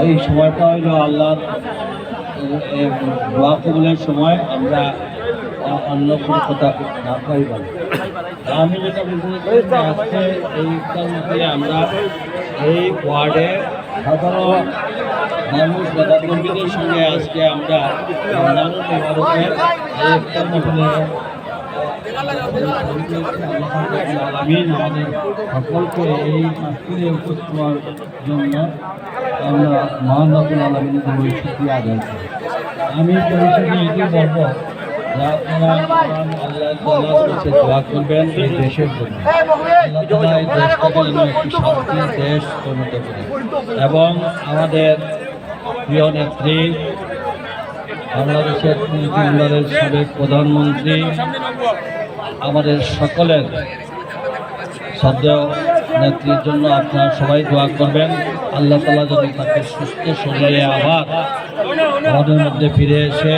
এই সময়টা হইল আল্লাহর দোয়া কবুলের সময় আমরা অন্য কোনো কথা না পাই ভালো আমি যেটা বলতে আজকে এই কারণে আমরা এই ওয়ার্ডে সাধারণ মানুষ নেতা কর্মীদের সঙ্গে আজকে আমরা এই মাহফিলে আমিন আমাদের সকলকে এই মাসুলে উপস্থিত জন্য আমরা মহান রাবুল আলমিনের জন্য আদায় করি। আমি পরিষদে এটি বলব দেশের দেশটাকে যেন একটি দেশ পরিণত এবং আমাদের প্রিয় নেত্রী, বাংলাদেশের সাবেক প্রধানমন্ত্রী আমাদের সকলের সদ্য নেত্রীর জন্য আপনারা সবাই দোয়া করবেন। আল্লাহ তালা যদি তাকে সুস্থ শরীরে আবার আমাদের মধ্যে ফিরে এসে